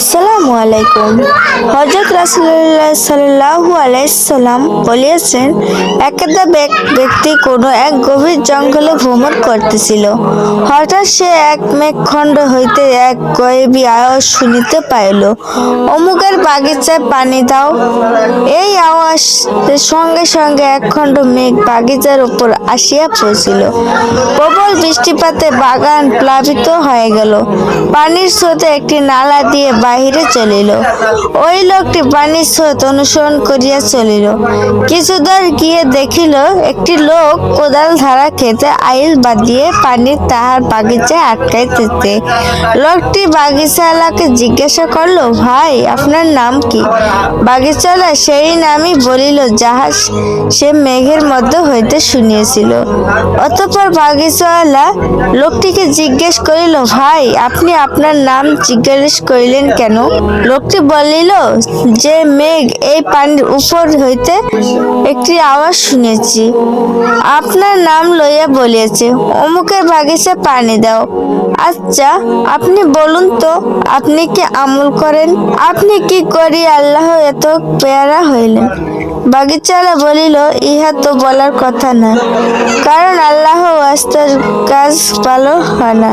আসসালামু আলাইকুম। হজরত রাসুল্লাহ সাল্লাহু আলাইসাল্লাম বলিয়েছেন, একদা ব্যক- ব্যক্তি কোনো এক গভীর জঙ্গলে ভ্রমণ করতেছিল। হঠাৎ সে এক মেঘখণ্ড হইতে এক গয়েবী আওয়াজ শুনিতে পাইল, অমুকের বাগিচায় পানি দাও। এই আওয়াজ সঙ্গে সঙ্গে এক খণ্ড মেঘ বাগিচার উপর আসিয়া পৌঁছিল। প্রবল বৃষ্টিপাতে বাগান প্লাবিত হয়ে গেল। পানির স্রোতে একটি নালা দিয়ে বাহিরে চলিল। ওই লোকটি পানির স্রোত অনুসরণ করিয়া চলিল। কিছু দূর গিয়ে দেখিল, একটি লোক কোদাল ধারা খেতে আইল বাঁধিয়ে পানি তাহার বাগিচায় আটকাইতেছে। লোকটি বাগিচাওয়ালাকে জিজ্ঞাসা করল, ভাই, আপনার নাম কি? বাগিচাওয়ালা সেই নামই বলিল, যাহা সে মেঘের মধ্যে হইতে শুনিয়েছিল। অতঃপর বাগিচাওয়ালা লোকটিকে জিজ্ঞেস করিল, ভাই, আপনি আপনার নাম জিজ্ঞেস করিলেন কেন? লোকটি বলিল, যে মেঘ এই পানির উপর হইতে একটি আওয়াজ শুনেছি। আপনার নাম লইয়া বলিয়াছে, অমুকের বাগিচা পানি দাও। আচ্ছা আপনি বলুন তো, আপনি কি আমল করেন? আপনি কি করি আল্লাহ এত পেয়ারা হইলেন? বাগিচাওয়ালা বলিল, ইহা তো বলার কথা না। কারণ আল্লাহ ওয়াস্তার কাজ ভালো হয় না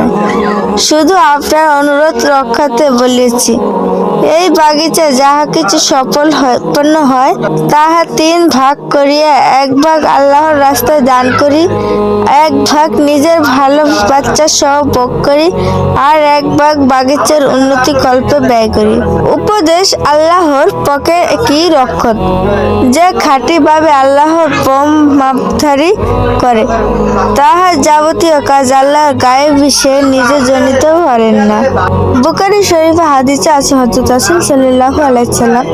শুধু আপনার অনুরোধ রক্ষাতে বলিয়েছি এই বাগিচা যাহা কিছু সফল উৎপন্ন হয়, তাহা তিন ভাগ করিয়া এক ভাগ আল্লাহর রাস্তায় দান করি, এক ভাগ নিজের ভালো বাচ্চা সহ ভোগ করি, আর এক ভাগ বাগিচার উন্নতি কল্পে ব্যয় করি। উপদেশ, আল্লাহর পকে কি রক্ষক যে খাঁটিভাবে আল্লাহর পম মাপধারী করে। তাহার যাবতীয় কাজ আল্লাহর গায়ে সে নিজে জনিত পারেন না। বুকারি শরীফে হাদিসে আছে হজরত রাসুল সাল্লাহ আলাইসাল্লাম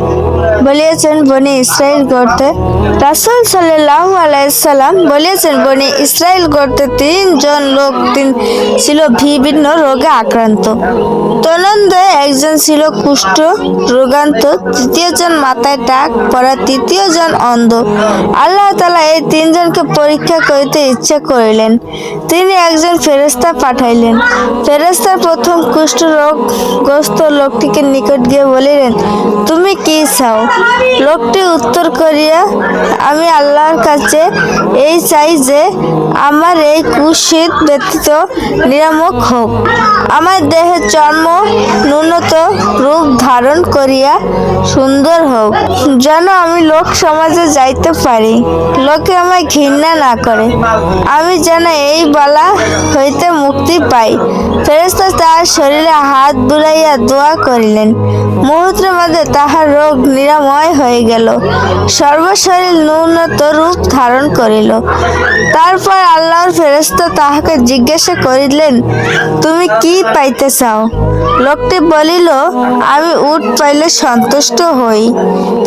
বলিয়েছেন বনি ইসরায়েল গড়তে। রাসুল সাল্লাহ আলাইসাল্লাম বলিয়েছেন, বনি ইসরায়েল গড়তে তিনজন লোক তিন ছিল বিভিন্ন রোগে আক্রান্ত। তনন্দে একজন ছিল কুষ্ঠ রোগান্ত তৃতীয় জন মাথায় টাক পরা তৃতীয় জন অন্ধ। আল্লাহ তালা এই তিনজনকে পরীক্ষা করিতে ইচ্ছা করিলেন। তিনি একজন ফেরেস্তা পাঠাইলেন। ফেরেস্তার প্রথম কুষ্ঠ রোগগ্রস্ত লোকটিকে নিকট গিয়ে বলিলেন, তুমি কি চাও। লোকটি উত্তর করিয়া, আমি আল্লাহর কাছে এই চাই যে আমার এই কুশীত ব্যতীত নিরামক হোক। আমার দেহের চর্ম ন্যূনত রূপ ধারণ করিয়া সুন্দর হোক, যেন আমি লোক সমাজে যাইতে পারি। লোকে আমায় ঘৃণা না করে। আমি যেন এই বালা হইতে মুক্তি পাই। ফেরেস্তা তাহার শরীরে হাত বুলাইয়া দোয়া করিলেন। মুহূর্তের মধ্যে তাহার রোগ নিরাময় হয়ে গেল। সর্বশরীর ন্যূনত রূপ ধারণ করিল। তারপর আল্লাহর ফেরেস্তা তাহাকে জিজ্ঞাসা করিলেন, তুমি কি পাইতে চাও? লোকটি বলিল, আমি উট পাইলে সন্তুষ্ট হই।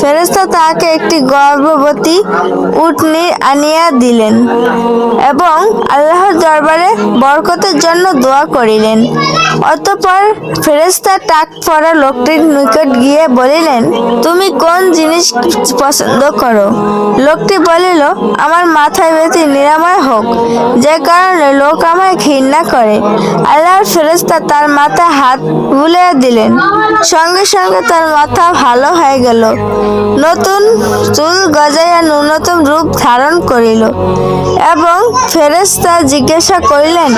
ফেরেস্তা তাহাকে একটি গর্ভবতী উটনি আনিয়া দিলেন এবং আল্লাহর দরবারে বরকতের জন্য দোয়া করিলেন। অতঃপর ফেরেস্তা টাক পরা লোকটির নিকট গিয়ে বলিলেন, তুমি কোন জিনিস পছন্দ করো? লোকটি বলিল, আমার মাথায় ব্যথি নিরাময় হোক। যে কারণে লোক আমায় ঘৃণা করে। আল্লাহর ফেরেস্তা তার মাথায় হাত বুলিয়ে দিলেন। সঙ্গে সঙ্গে তার মাথা ভালো হয়ে গেল। নতুন চুল গজাইয়া ন্যূনতম রূপ ধারণ করিল এবং ফেরেস্তা জিজ্ঞাসা করিলেন,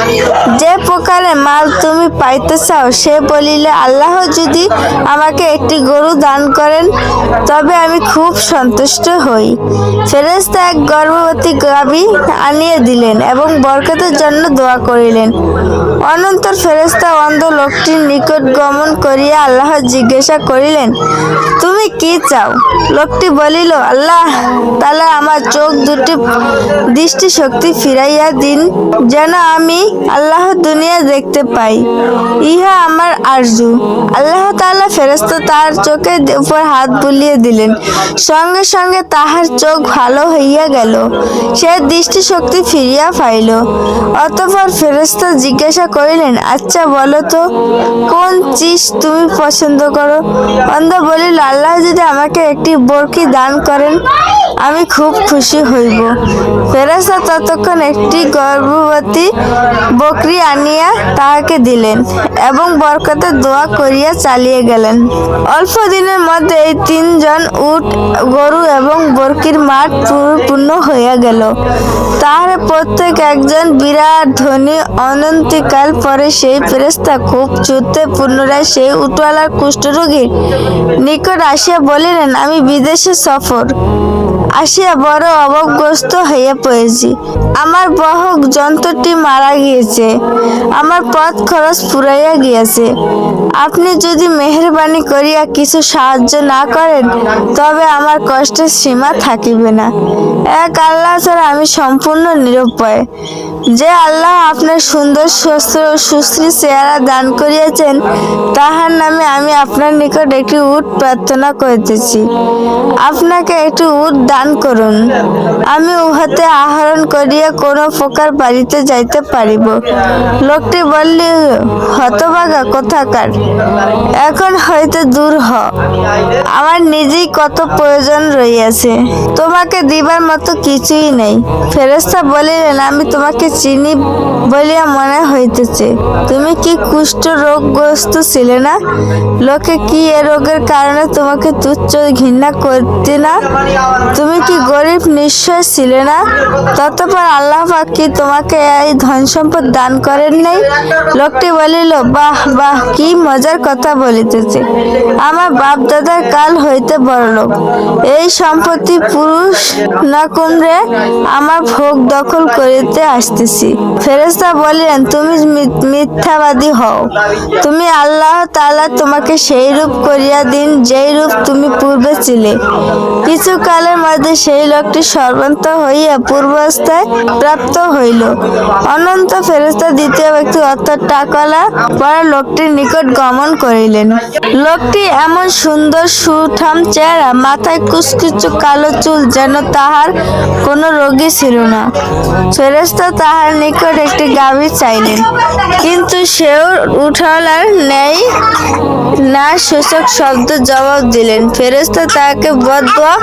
যে প্রকারে মাল তুমি পাইতে চাও? সে বলিলে, আল্লাহ যদি আমাকে একটি গরু দান করেন তবে আমি খুব সন্তুষ্ট হই। ফেরেস্তা এক গর্ভবতী গাবি আনিয়ে দিলেন এবং বরকতের জন্য দোয়া করিলেন। অনন্তর ফেরেস্তা অন্ধ লোকটির নিকট গমন করিয়া আল্লাহ জিজ্ঞাসা করিলেন, তুমি কি চাও? লোকটি বলিল, আল্লাহ তাহলে আমার চোখ দুটি দৃষ্টি শক্তি ফিরাইয়া দিন, যেন আমি আল্লাহ দুনিয়া দেখতে পাই। ইহা আমার আরজু। আল্লাহ তাআলা ফেরেস্তা তার চোখের উপর হাত বুলিয়ে দিলেন। সঙ্গে সঙ্গে তাহার চোখ ভালো হইয়া গেল। সে দৃষ্টি শক্তি ফিরিয়া পাইল। অতঃপর ফেরেস্তা জিজ্ঞাসা করিলেন আচ্ছা বলো তো, কোন চিজ তুমি পছন্দ করো? অন্ধ বলিল, আল্লাহ যদি আমাকে একটি বরকি দান করেন, আমি খুব খুশি হইব। ফেরেশতা ততক্ষণ একটি গর্ভবতী বকরি আনিয়া তাহাকে দিলেন এবং বরকতের দোয়া করিয়া চালিয়ে গেলেন। অল্প দিনের মধ্যে এই তিনজন উট, গরু এবং বর্কির মাঠ পূর্ণ হইয়া গেল। তাহার প্রত্যেক একজন বিরাট ধনী অনন্তিকাল পরে সেই ফেরেস্তা খুব যুদ্ধে পুনরায় সেই উটওয়ালার কুষ্ঠরোগীর নিকট আসিয়া বলিলেন, আমি বিদেশে সফর। আসিয়া বড় অবগ্রস্ত হইয়া পড়েছি। আমার বহক যন্ত্রটি মারা গিয়েছে। আমার পথ খরচ ফুরাইয়া গিয়েছে। আপনি যদি মেহরবানি করিয়া কিছু সাহায্য না করেন, তবে আমার কষ্টের সীমা থাকিবে না। এক আল্লাহ ছাড়া আমি সম্পূর্ণ নিরুপায়। যে আল্লাহ আপনার সুন্দর সুস্থ সুশ্রী চেহারা দান করিয়াছেন, তাহার নামে আমি আপনার নিকট একটি উট প্রার্থনা করিতেছি। আপনাকে একটি উট দান করুন। আমি উহাতে আহরণ করিয়া কোনো প্রকার বাড়িতে যাইতে পারিব। লোকটি বললি, হতভাগা কোথাকার? এখন হয়তো দূর হ। আমার নিজেই কত প্রয়োজন রইয়াছে। তোমাকে দিবার মতো কিছুই নেই। ফেরেস্তা বলিলেন, আমি তোমাকে চিনি বলিয়া মনে হইতেছে। তুমি কি কুষ্ঠ রোগগ্রস্ত ছিলে না? লোকে কি এ রোগের কারণে তোমাকে তুচ্ছ ঘৃণা করতে না? তুমি কি গরিব নিশ্চয় ছিলে না? ততপর আল্লাহ কি তোমাকে এই ধন সম্পদ দান করেন নাই? লোকটি বলিল, বাহ বাহ, কি মজার কথা বলিতেছে। আমার বাপ দাদার কাল হইতে বড় লোক এই সম্পত্তি পুরুষ না কুমড়ে আমার ভোগ দখল করিতে আসতেছি। ফেরেস্তা বলিলেন, তুমি মিথ্যাবাদী হও। তুমি আল্লাহ তাআলা তোমাকে সেই রূপ করিয়া দিন যেই রূপ তুমি পূর্বে ছিলে। কিছু কালের মধ্যে সেই লোকটি সর্বান্ত হইয়া পূর্বাবস্থায় প্রাপ্ত হইল। অনন্ত ফেরেস্তা দ্বিতীয় ব্যক্তি অর্থাৎ টাকলা পরে লোকটির নিকট গমন করিলেন। লোকটি এমন সুন্দর সুঠাম চেহারা, মাথায় কুচকুচু কালো চুল যেন তাহার কোনো রোগী ছিল না। ফেরেস্তা তাহার নিকট একটি গাভী চাইলেন, কিন্তু সেও উঠালার নেই না সূচক শব্দ জবাব দিলেন। ফেরেস্তা তাহাকে বদয়া